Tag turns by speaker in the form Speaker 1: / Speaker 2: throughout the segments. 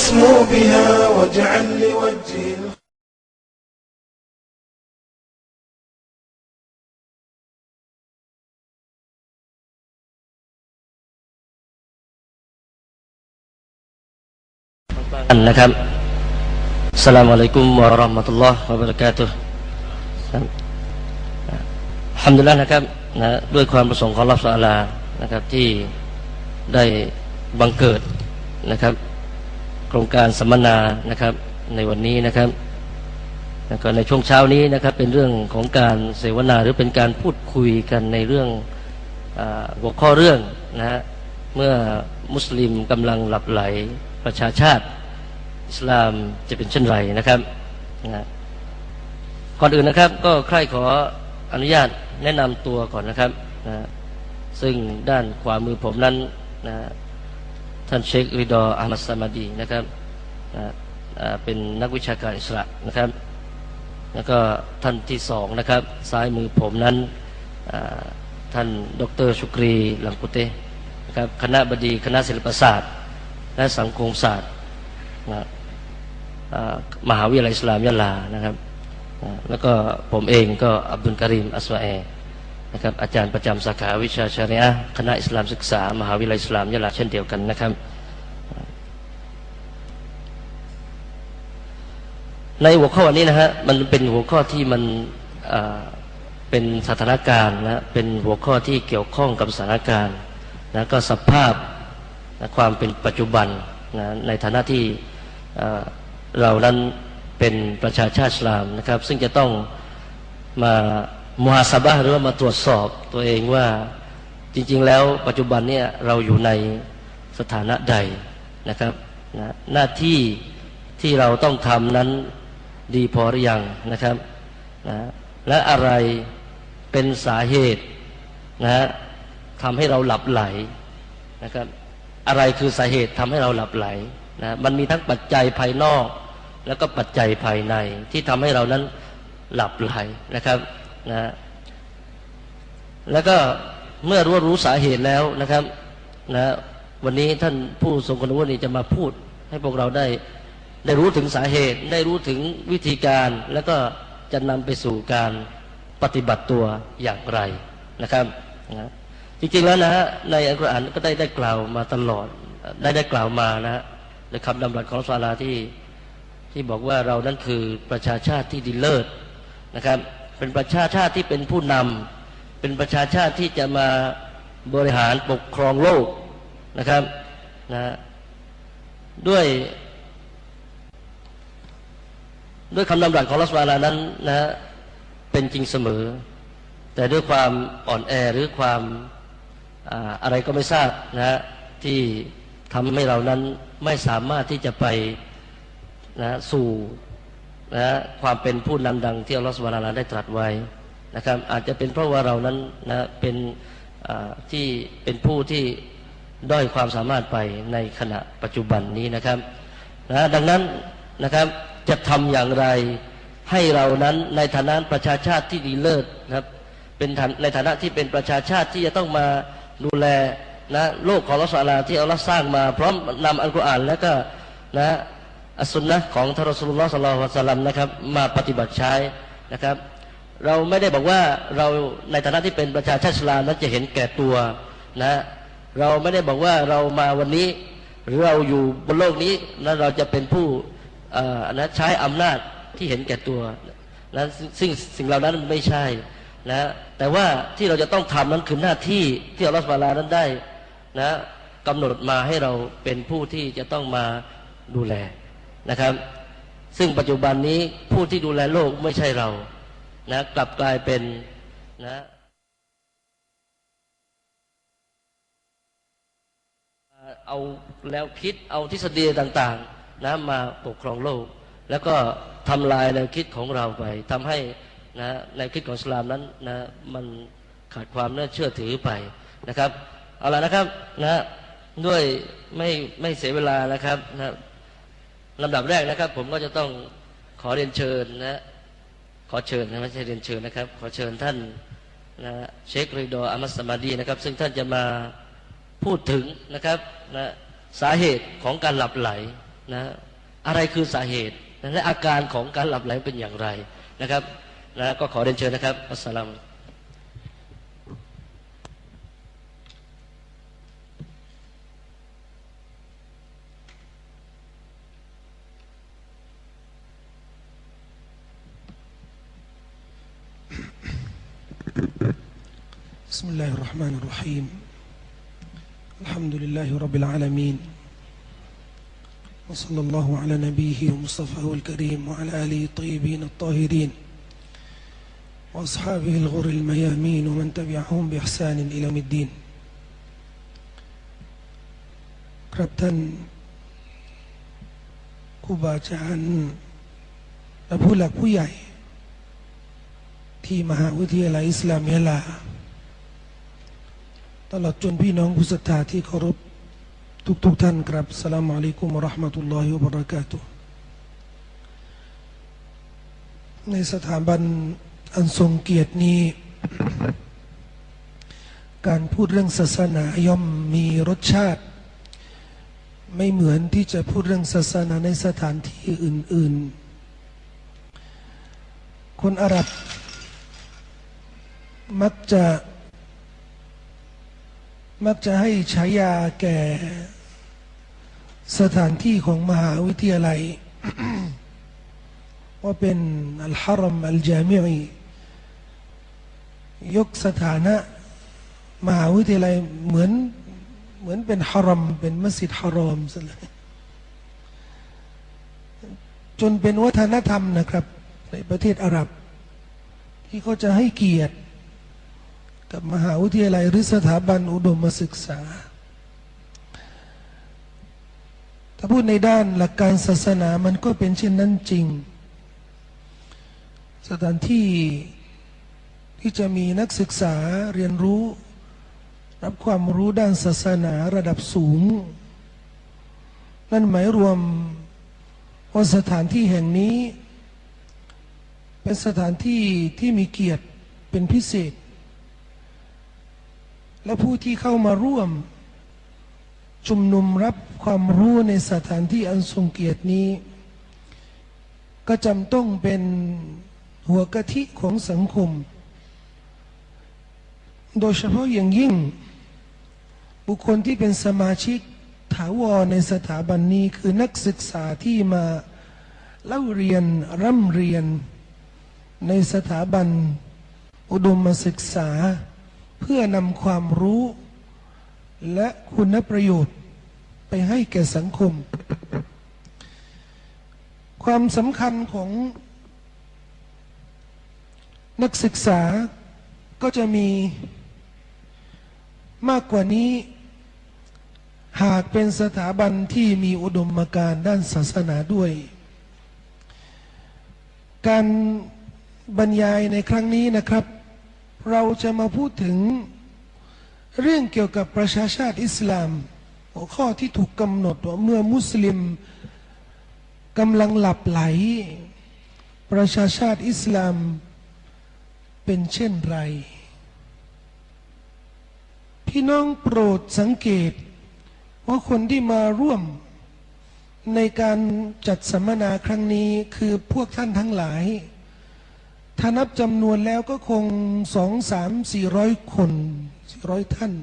Speaker 1: أسمو بها واجعل لوجهي
Speaker 2: Baik. นะครับสลามอะลัยกุมวะเราะห์มะตุลลอฮ์วะบะเราะกาตุฮ์ครับอัลฮัมดุลิลละห์นะครับนะด้วยความประสงค์ของอัลลอฮ์สุบฮานะฮูวะตะอาลานะครับที่ได้บังเกิดนะครับ โครงการสัมมนานะครับในวันนี้นะครับแล้วก็ในช่วงเช้านี้นะครับเป็นเรื่องของการเสวนาหรือเป็นการพูดคุยกันในเรื่องอหัวข้อเรื่องนะฮะเมื่อมุสลิมกำลังหลับไหลประชาชาติอิสลามจะเป็นเช่นไรนะครับนะก่อนอื่นนะครับก็ใครขออนุญาตแนะนำตัวก่อนนะครับนะซึ่งด้านขวามือผมนั้นนะ ท่านเชคริดออามัดซามาดีนะครับนะอ่าเป็นนักวิชาการอิสระนะครับ แล้วก็ท่านที่สองนะครับ ซ้ายมือผมนั้นอ่าท่านดรชุกรีลังกุเตนะครับคณะบดีคณะศิลปศาสตร์ และสังคมศาสตร์นะอ่ามหาวิทยาลัยอิสลามยะลานะครับอ่าแล้วก็ผมเองก็อับดุลการีมอัสวาแอ นะครับอาจารย์ประจำสาขาวิชาชาริอะคณะอิสลามศึกษา มหาวิทยาลัยอิสลามยะลาเช่นเดียวกันนะครับ ในหัวข้อวันนี้นะฮะมันเป็นหัวข้อที่มันเป็นสถานการณ์นะเป็นหัวข้อที่เกี่ยวข้องกับสถานการณ์นะก็สภาพนะความเป็นปัจจุบันนะในฐานะที่อ่เรานั้นเป็นประชาชาติอิสลามนะครับ ซึ่งจะต้องมา มุฮาซาบะห์หรือว่ามาตรวจสอบตัวเองว่าจริง ๆ แล้วปัจจุบันเนี่ยเราอยู่ในสถานะใดนะครับนะหน้าที่ที่เราต้องทำนั้นดีพอหรือยังนะครับนะและอะไรเป็นสาเหตุนะฮะทำให้เราหลับไหลนะครับอะไรคือสาเหตุทำให้เราหลับไหลนะมันมีทั้งปัจจัยภายนอก แล้วก็ปัจจัยภายในที่ทำให้เรานั้นหลับไหลนะครับ นะแล้วก็เมื่อรู้รู้สาเหตุแล้วนะครับนะวันนี้ท่านผู้ทรงคุณวุฒิจะมาพูด ให้พวกเราได้ได้รู้ถึงสาเหตุ ได้รู้ถึงวิธีการ แล้วก็จะนำไปสู่การปฏิบัติตัวอย่างไรนะครับนะจริงๆแล้วนะฮะในอัลกุรอานก็ได้ได้กล่าวมาตลอด ได้ได้กล่าวมานะฮะในคำดำรัสของอัลลอฮฺสุบฮานะฮูวะตะอาลาที่ที่บอกว่าเรานั้นคือประชาชาติที่ดีเลิศนะครับ เป็นประชาชาติที่เป็นผู้นำเป็นประชาชาติที่จะมาบริหารปกครองโลกนะครับนะด้วยด้วยคำนำรัสของรัสวาลานั้นนะเป็นจริงเสมอ แต่ด้วยความอ่อนแอหรือความอาอะไรก็ไม่ทราบนะที่ทำให้เรานั้นไม่สามารถที่จะไปนะสู่ นะความเป็นผู้นำดังที่อัลลอฮฺสุบานาลาได้ตรัสไว้นะครับ อาจจะเป็นเพราะว่าเรานั้นนะเป็นที่เป็นผู้ที่ด้อยความสามารถไปในขณะปัจจุบันนี้นะครับนะดังนั้นนะครับจะทำอย่างไรให้เรานั้นในฐานะประชาชาติที่ดีเลิศนะครับเป็นในฐานะที่เป็นประชาชาติที่จะต้องมาดูแลนะโลกของอัลลอฮฺสุบฮานาที่อัลลอฮฺสร้างมา พร้อมนำอัลกุรอานแล้วก็นะ อัสุนนะของทารสุลลอสลลัลลอฮุอะลัยฮิวะสลัมนะครับมาปฏิบัติใช้นะครับ เราไม่ได้บอกว่าเราในฐานะที่เป็นประชาชาติสลามนั้นจะเห็นแก่ตัวนะเราไม่ได้บอกว่าเรามาวันนี้หรือเราอยู่บนโลกนี้แล้วเราจะเป็นผู้นะใช้อำนาจที่เห็นแก่ตัวนะซึ่งสิ่งเหล่านั้นไม่ใช่นะแต่ว่าที่เราจะต้องทำนั้นคือหน้าที่ที่อัลลอฮฺสุบฮานานั้นได้นะกำหนดมาให้เราเป็นผู้ที่จะต้องมาดูแล นะครับ ซึ่งปัจจุบันนี้ผู้ที่ดูแลโลกไม่ใช่เรานะกลับกลายเป็นนะเอาแล้วคิดเอาทฤษฎีต่างๆนะมาปกครองโลก แล้วก็ทำลายแนวคิดของเราไปทำให้นะแนวคิดของสลามนั้นนะมันขาดความน่าเชื่อถือไปนะครับ เอาละนะครับนะด้วยไม่ไม่เสียเวลานะครับนะ ลำดับแรกนะครับ ผมก็จะต้องขอเรียนเชิญนะขอเชิญนะไม่ใช่เรียนเชิญนะครับ ขอเชิญท่านนะเชคริดออามัสมาดีนะครับ ซึ่งท่านจะมาพูดถึงนะครับนะสาเหตุของการหลับไหลนะอะไรคือสาเหตุและอาการของการหลับไหลเป็นอย่างไรนะครับนะก็ขอเรียนเชิญนะครับอัสสลามุ
Speaker 3: بسم الله الرحمن الرحيم الحمد لله رب العالمين وصلى الله على نبيه ومصطفاه الكريم وعلى آله الطيبين الطاهرين وأصحابه الغر الميامين ومن تبعهم بإحسان إلى يوم الدين ครับท่านครูบาอาจารย์และผู้หลักผู้ใหญ่ ที่มหาวิทยาลัยอิสลามยะลา ตลอดจนพี่น้องผู้ศรัทธาที่เคารพทุกๆทท่านครับสลามอะลัยกุมะราะห์มะตุลลอฮิวะบะเราะกาตุในสถาบันอันทรงเกียรตินี้ การพูดเรื่องศาสนาย่อมมีรสชาติ ไม่เหมือนที่จะพูดเรื่องศาสนาในสถานที่อื่น ๆ คนอาหรับมักจะ มักจะให้ฉายาแก่สถานที่ของมหาวิทยาลัย ว่าเป็นอัลฮารมอัลจามิอียกสถานะ มหาวิทยาลัยเหมือนเหมือนเป็นฮารมเป็นมัสยิดฮารอมซะเลยจนเป็นวัฒนธรรมนะครับ ในประเทศอาหรับ ที่เขาจะให้เกียรติ กับมหาวิทยาลัยหรือสถาบันอุดมศึกษา ถ้าพูดในด้านหลักการศาสนามันก็เป็นเช่นนั้นจริง สถานที่ที่จะมีนักศึกษาเรียนรู้ รับความรู้ด้านศาสนาระดับสูง นั่นหมายรวมว่าสถานที่แห่งนี้ เป็นสถานที่ที่มีเกียรติเป็นพิเศษ และผู้ที่เข้ามาร่วม ชุมนุมรับความรู้ในสถานที่อันทรงเกียรตินี้ ก็จำต้องเป็นหัวกะทิของสังคม โดยเฉพาะอย่างยิ่ง บุคคลที่เป็นสมาชิกถาวรในสถาบันนี้คือนักศึกษาที่มาเล่าเรียนร่ำเรียนในสถาบันอุดมศึกษา เพื่อนำความรู้ และคุณประโยชน์ไปให้แก่สังคม ความสำคัญของนักศึกษาก็จะมีมากกว่านี้ หากเป็นสถาบันที่มีอุดมการณ์ด้านศาสนาด้วย การบรรยายในครั้งนี้นะครับ เราจะมาพูดถึงเรื่องเกี่ยวกับประชาชาติอิสลาม หัวข้อที่ถูกกำหนดว่าเมื่อมุสลิมกำลังหลับไหล ประชาชาติอิสลามเป็นเช่นไร พี่น้องโปรดสังเกต ว่าคนที่มาร่วมในการจัดสัมมนาครั้งนี้คือพวกท่านทั้งหลาย ถ้านับจำนวนแล้วก็คงสองสามสี่ร้อยคนสี่ร้อยท่าน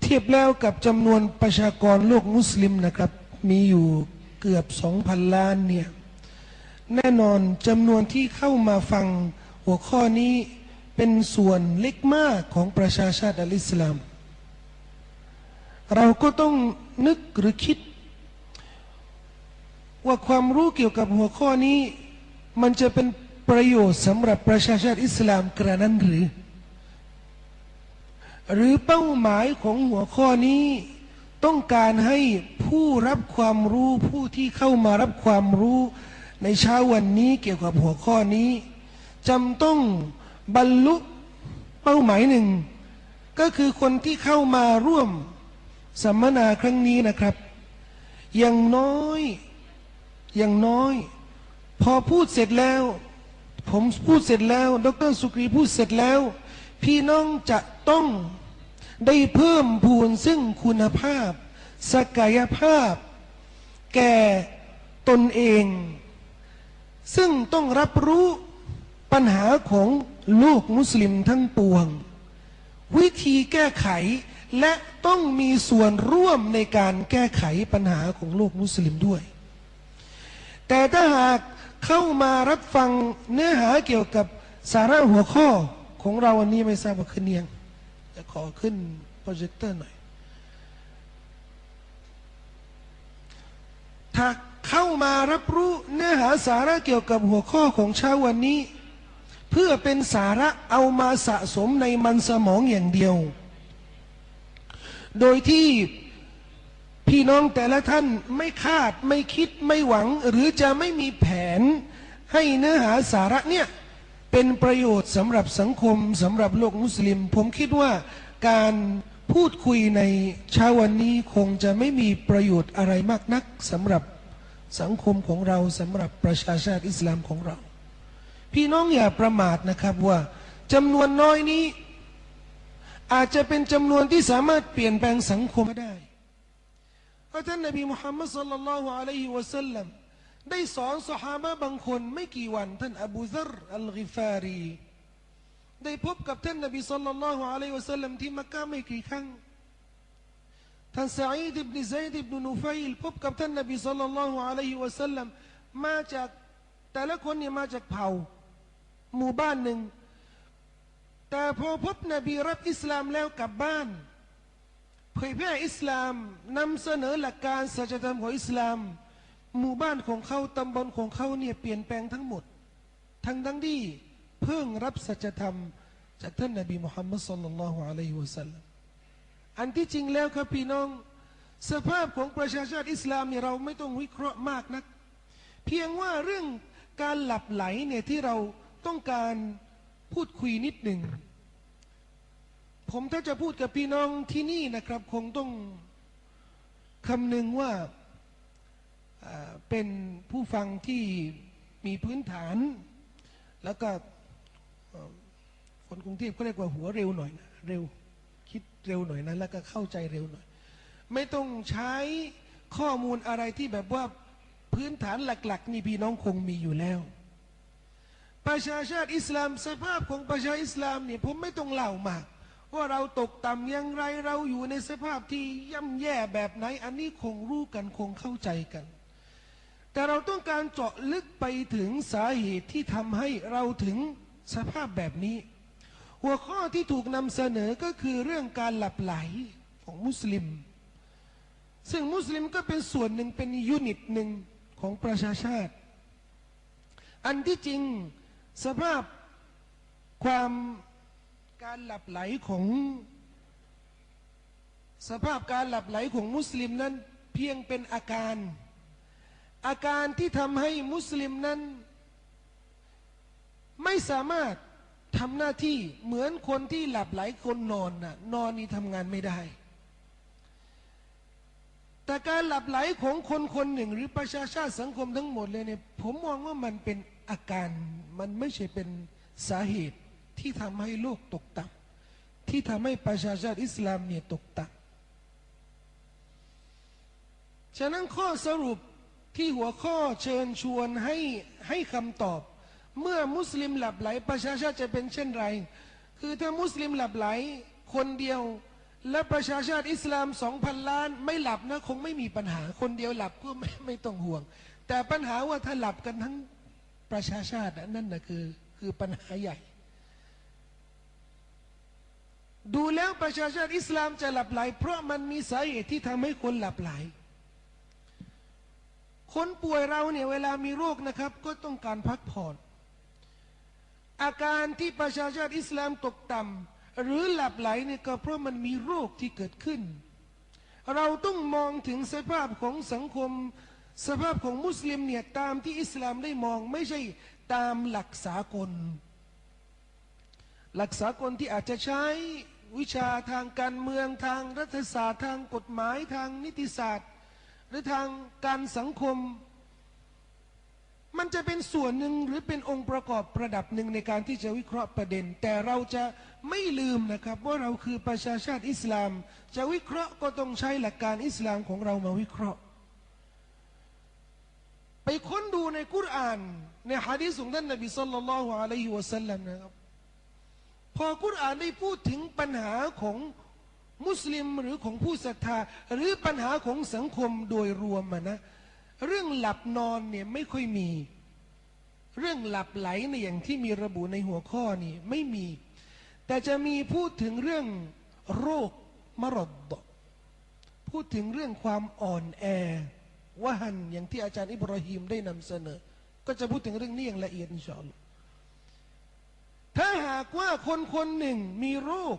Speaker 3: เทียบแล้วกับจำนวนประชากรโลกมุสลิมนะครับ มีอยู่เกือบสองพันล้านเนี่ย แน่นอนจำนวนที่เข้ามาฟังหัวข้อนี้เป็นส่วนเล็กมากของประชาชาติอัลอิสลาม เราก็ต้องนึกหรือคิด ว่าความรู้เกี่ยวกับหัวข้อนี้ มันจะเป็น ประโยชน์สำหรับประชาชาติอิสลามกระนั้นหรือ หรือเป้าหมายของหัวข้อนี้ต้องการให้ผู้รับความรู้ผู้ที่เข้ามารับความรู้ในเช้าวันนี้เกี่ยวกับหัวข้อนี้จำต้องบรรลุเป้าหมายหนึ่ง ก็คือคนที่เข้ามาร่วมสัมมนาครั้งนี้นะครับ อย่างน้อย อย่างน้อย พอพูดเสร็จแล้ว ผมพูดเสร็จแล้ว ดรสุกรีพูดเสร็จแล้ว พี่น้องจะต้องได้เพิ่มพูนซึ่งคุณภาพ ศักยภาพ แก่ตนเอง ซึ่งต้องรับรู้ปัญหาของโลกมุสลิมทั้งปวง วิธีแก้ไขและต้องมีส่วนร่วมในการแก้ไขปัญหาของโลกมุสลิมด้วย แต่ถ้าหาก เข้ามารับฟังเนื้อหาเกี่ยวกับสาระหัวข้อของเราวันนี้ไม่ทราบว่าขึ้นยังจะขอขึ้นโปรเจคเตอร์หน่อย ถ้าเข้ามารับรู้เนื้อหาสาระเกี่ยวกับหัวข้อของเช้าวันนี้ เพื่อเป็นสาระเอามาสะสมในมันสมองอย่างเดียว โดยที่ พี่น้องแต่ละท่านไม่คาดไม่คิดไม่หวัง หรือจะไม่มีแผน ให้เนื้อหาสาระเนี่ยเป็นประโยชน์สำหรับสังคมสำหรับโลกมุสลิม ผมคิดว่าการพูดคุยในเช้าวันนี้คงจะไม่มีประโยชน์อะไรมากนักสำหรับสังคมของเราสำหรับประชาชาติอิสลามของเรา พี่น้องอย่าประมาทนะครับว่าจำนวนน้อยนี้ อาจจะเป็นจำนวนที่สามารถเปลี่ยนแปลงสังคมได้ พราะท่านนบีมุฮัมมัดสัลลัลลอฮุอะลัยฮิวะสัลลัมได้สอนสหายบางคนไม่กี่วัน ท่านอบูซัรอัลกิฟารี ได้พบกับท่านนบีสัลลัลลอฮุอะลัยฮิวะสัลลัมที่มักกะไม่กี่ครั้งท่านซาอีดอิบนซัยดอิบนนูฟัยลพบกับท่านนบีสัลลัลลอฮุอะลัยฮิวะสัลลัมมาจากแต่ละคนเนี่ยมาจากเผ่า หมู่บ้านหนึ่ง แต่พอพบนบีรับอิสลามแล้วกลับบ้าน เผยแพร่อิสลามนำเสนอหลักการสัจธรรมของอิสลาม หมู่บ้านของเขาตำบลของเขาเนี่ยเปลี่ยนแปลงทั้งหมด ทั้งทั้งที่เพิ่งรับสัจธรรม จากท่านนบีมุฮัมมัดสัลลัลลอฮุอะลัยฮิวะสัลลัมอันที่จริงแล้วครับพี่น้อง สภาพของประชาชาติอิสลามเนี่ยเราไม่ต้องวิเคราะห์มากนัก เพียงว่าเรื่องการหลับไหลเนี่ยที่เราต้องการพูดคุยนิดหนึ่ง ผมถ้าจะพูดกับพี่น้องที่นี่นะครับ คงต้องคำนึงว่าเป็นผู้ฟังที่มีพื้นฐาน แล้วก็คนกรุงเทพเขาเรียกว่าหัวเร็วหน่อยนะเร็วคิดเร็วหน่อยนะแล้วก็เข้าใจเร็วหน่อย ไม่ต้องใช้ข้อมูลอะไรที่แบบว่าพื้นฐานหลัก ๆ นี่พี่น้องคงมีอยู่แล้ว ประชาชาติอิสลามสภาพของประชาอิสลามเนี่ยผมไม่ต้องเล่ามาก ว่าเราตกต่ำอย่างไรเราอยู่ในสภาพที่ย่ำแย่แบบไหน อันนี้คงรู้กันคงเข้าใจกัน แต่เราต้องการเจาะลึกไปถึงสาเหตุที่ทำให้เราถึงสภาพแบบนี้ หัวข้อที่ถูกนำเสนอก็คือเรื่องการหลับไหลของมุสลิม ซึ่งมุสลิมก็เป็นส่วนหนึ่งเป็นยูนิตหนึ่งของประชาชาติ อันที่จริงสภาพความ การหลับไหลของสภาพการหลับไหลของมุสลิมนั้นเพียงเป็นอาการ อาการที่ทำให้มุสลิมนั้น ไม่สามารถทำหน้าที่เหมือนคนที่หลับไหลคนนอนน่ะนอนนี่ทำงานไม่ได้ แต่การหลับไหลของคนคนหนึ่ง หรือประชาชาติสังคมทั้งหมดเลยเนี่ยผมมองว่ามันเป็นอาการมันไม่ใช่เป็นสาเหตุ ที่ทำให้โลกตกต่ำที่ทำให้ประชาชาติอิสลามเนี่ยตกต่ำฉะนั้นข้อสรุปที่หัวข้อเชิญชวนให้ให้คำตอบ เมื่อมุสลิมหลับไหล ประชาชาติจะเป็นเช่นไร คือถ้ามุสลิมหลับไหลคนเดียว และประชาชาติอิสลามสองพันล้าน ไม่หลับนะคงไม่มีปัญหาคนเดียวหลับก็ไม่ไม่ต้องห่วง แต่ปัญหาว่าถ้าหลับกันทั้งประชาชาติน่ะนั่นนะคือคือปัญหาใหญ่ ดูแล้วประชาชาติอิสลามจะหลับไหล เพราะมันมีสาเหตุที่ทำให้คนหลับไหล คนป่วยเราเนี่ยเวลามีโรคนะครับ ก็ต้องการพักผ่อน อาการที่ประชาชาติอิสลามตกต่ำหรือหลับไหลเนี่ยก็เพราะมันมีโรคที่เกิดขึ้น เราต้องมองถึงสภาพของสังคม สภาพของมุสลิมเนี่ยตามที่อิสลามได้มองไม่ใช่ตามหลักสากล หลักสากลที่อาจจะใช้ วิชาทางการเมืองทางรัฐศาสตร์ทางกฎหมายทางนิติศาสตร์ หรือทางการสังคม มันจะเป็นส่วนหนึ่งหรือเป็นองค์ประกอบประดับหนึ่งในการที่จะวิเคราะห์ประเด็น แต่เราจะไม่ลืมนะครับ ว่าเราคือประชาชาติอิสลาม จะวิเคราะห์ก็ต้องใช้หลักการอิสลามของเรามาวิเคราะห์อ่าน ในฮะดีษของท่านนบีสัลลัลลอฮุอะลัยฮิวะสัลลัมนะครับ พอกุรอานได้พูดถึงปัญหาของมุสลิมหรือของผู้ศรัทธา หรือปัญหาของสังคมโดยรวมะนะ เรื่องหลับนอนเนี่ยไม่ค่อยมี เรื่องหลับไหลในอย่างที่มีระบุในหัวข้อนี่ไม่มี แต่จะมีพูดถึงเรื่องโรคมรดกพูดถึงเรื่องความอ่อนแอวะหันอย่างที่อาจารย์อิบราฮิมได้นำเสนอ ก็จะพูดถึงเรื่องนี้อย่างละเอียดอินชาอัลลอฮ์าหากว่าคนคนหนึ่งมีโรค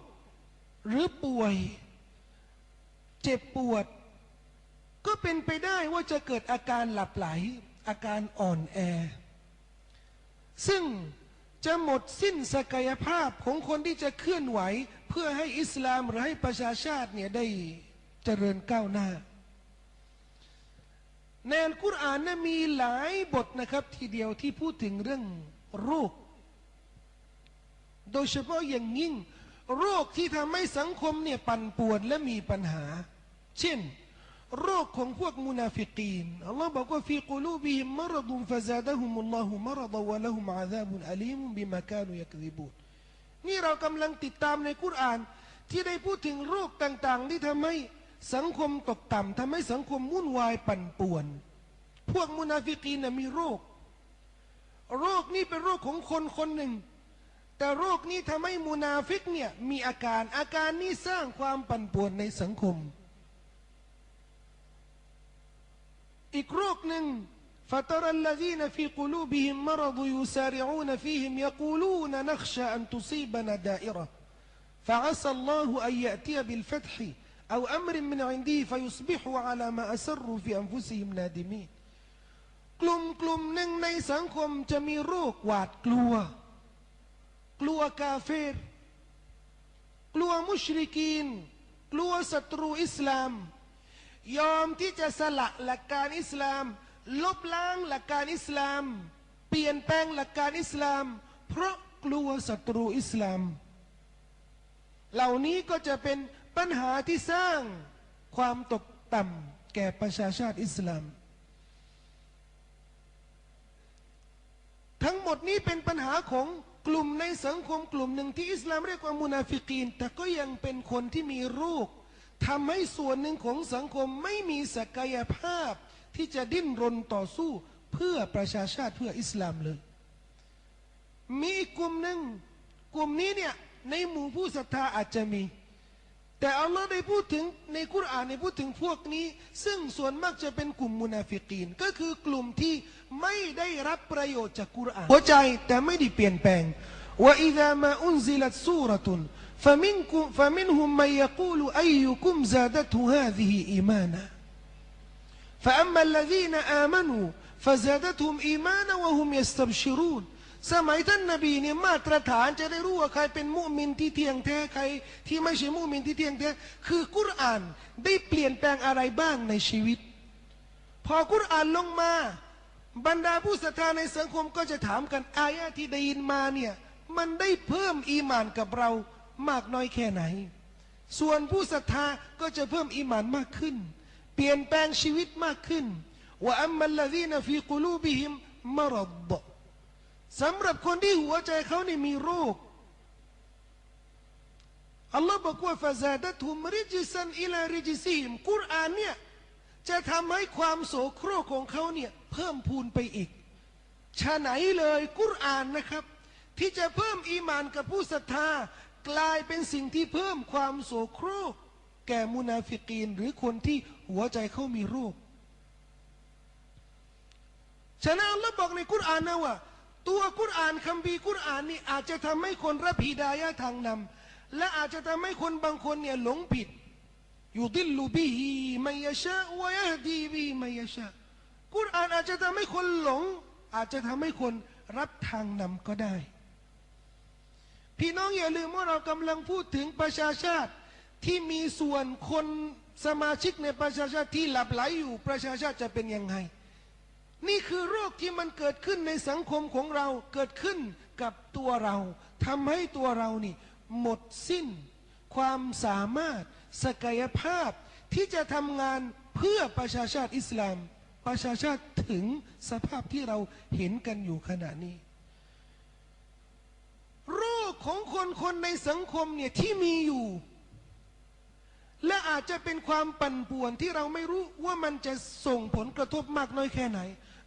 Speaker 3: หรือป่วย เจ็บปวด ก็เป็นไปได้ว่าจะเกิดอาการหลับไหล อาการอ่อนแอ ซึ่งจะหมดสิ้นศักยภาพของคนที่จะเคลื่อนไหว เพื่อให้อิสลามหรือให้ประชาชาติเนี่ยได้เจริญก้าวหน้า ในอัลกุรอานนะมีหลายบทนะครับทีเดียวที่พูดถึงเรื่องโรค โดยเฉพาะอย่างยิ่ง โรคที่ทำให้สังคมเนี่ยปั่นป่วนและมีปัญหา เช่น โรคของพวกมุนาฟิกีนอัลลอฮ์บอกว่าฟีกุลูบิฮิมมรดุมฟะซาดะฮุมุลลอฮุมรดวะละฮุมอาซาบุนอาลีมุบิมากานุยักซิบูนนี่เรากำลังติดตามในกุราน ที่ได้พูดถึงโรคต่างๆ ที่ทำให้สังคมตกต่ำทำให้สังคมวุ่นวายปั่นป่วน พวกมุนาฟิกีนนะมีโรค โรคนี้เป็นโรคของคนคนหนึ่ง แต่โรคนี้ทำให้มุนาฟิกเนี่ยมีอาการอาการนี้สร้างความปั่นป่วนในสังคม อีกโรคหนึ่ง فترى الذين في قلوبهم مرض يسارعون فيهم يقولون نخشى أن تصيبنا دائرة فعسى الله أن يأتي بالفتح أو أمر من عنده فيصبحوا على ما أسروا في أنفسهم نادمين กลุ่มกลุ่มหนึ่งในสังคมจะมีโรคหวาดกลัว กลัวกาเฟรกลัวมุชริกีน กลัวศัตรูอิสลาม ยอมที่จะสละหลักการอิสลาม ลบล้างหลักการอิสลาม เปลี่ยนแปลงหลักการอิสลาม เพราะกลัวศัตรูอิสลาม เหล่านี้ก็จะเป็นปัญหาที่สร้างความตกต่ำแก่ประชาชาติอิสลาม ทั้งหมดนี้เป็นปัญหาของ กลุ่มในสังคมกลุ่มหนึ่งที่อิสลามเรียกว่ามุนาฟิกีน แต่ก็ยังเป็นคนที่มีโรคทำให้ส่วนหนึ่งของสังคมไม่มีศักยภาพ ที่จะดิ้นรนต่อสู้เพื่อประชาชาติเพื่ออิสลามเลย มีกลุ่มหนึ่งกลุ่มนี้เนี่ยในหมู่ผู้ศรัทธาอาจจะมี แต่อัลลอฮ์ได้พูดถึงในกุรอานได้พูดถึงพวกนี้ ซึ่งส่วนมากจะเป็นกลุ่มมุนาฟิกีน ก็คือกลุ่มที่ไม่ได้รับประโยชน์จากกุรอานหัวใจแต่ไม่ได้เปลี่ยนแปลงว่าอิดามาอุนซิลัตซูรตุน فمنكم فمنهم من يقول أيكم زادته هذه إيمانا فأما الذين آمنوا فزادتهم إيمانا وهم يستبشرون สมัยท่านนบีเนี่ยมาตรฐานจะได้รู้ว่าใครเป็นมุมินที่เที่ยงแท้ใคร ที่ไม่ใช่มุมินที่เที่ยงแท้คือกุรอานได้เปลี่ยนแปลงอะไรบ้างในชีวิต พอกุรอานลงมา บรรดาผู้ศรัทธาในสังคมก็จะถามกันอายะที่ได้ยินมาเนี่ยมันได้เพิ่มอีมานกับเรามากน้อยแค่ไหน ส่วนผู้ศรัทธาก็จะเพิ่มอีมานมากขึ้น เปลี่ยนแปลงชีวิตมากขึ้นว่าอัมมัลลดีนฟีกุลูบิฮิมมรด สำหรับคนที่หัวใจเขานี่มีโรคอัลลอฮ์บอกว่าฟาซาดะทุมริจิสันอิลาริจิซิมกุรอานเนี่ยจะทำให้ความโสโครกของเขาเนี่ยเพิ่มพูนไปอีกชาไหนเลยกุรอานนะครับ ที่จะเพิ่มอีมานกับผู้ศรัทธากลายเป็นสิ่งที่เพิ่มความโสโครก แก่มุนาฟิกีน หรือคนที่หัวใจเขามีโรคฉะนั้นอัลลอฮ์บอกในกุรอานนะว่า ตัวกุรอานคัมภีกุรอานนี่อาจจะทำให้คนรับฮิดายะทางนำและอาจจะทำให้คนบางคนเนี่ยหลงผิดยุดิลลูบิฮีมัยชะวยะดีบิมัยชะกุรอานอาจจะทำให้คนหลง อาจจะทำให้คนรับทางนำก็ได้ พี่น้องอย่าลืมว่าเรากำลังพูดถึงประชาชาติที่มีส่วนคนสมาชิกในประชาชาติที่หลับไหลอยู่ประชาชาติจะเป็นยังไง นี่คือโรคที่มันเกิดขึ้นในสังคมของเราเกิดขึ้นกับตัวเราทำให้ตัวเรานี่หมดสิ้น ความสามารถศักยภาพที่จะทำงานเพื่อประชาชาติอิสลาม ประชาชาติถึงสภาพที่เราเห็นกันอยู่ขณะนี้ โรคของคนคนในสังคมเนี่ยที่มีอยู่ และอาจจะเป็นความปั่นป่วนที่เราไม่รู้ว่ามันจะส่งผลกระทบมากน้อยแค่ไหน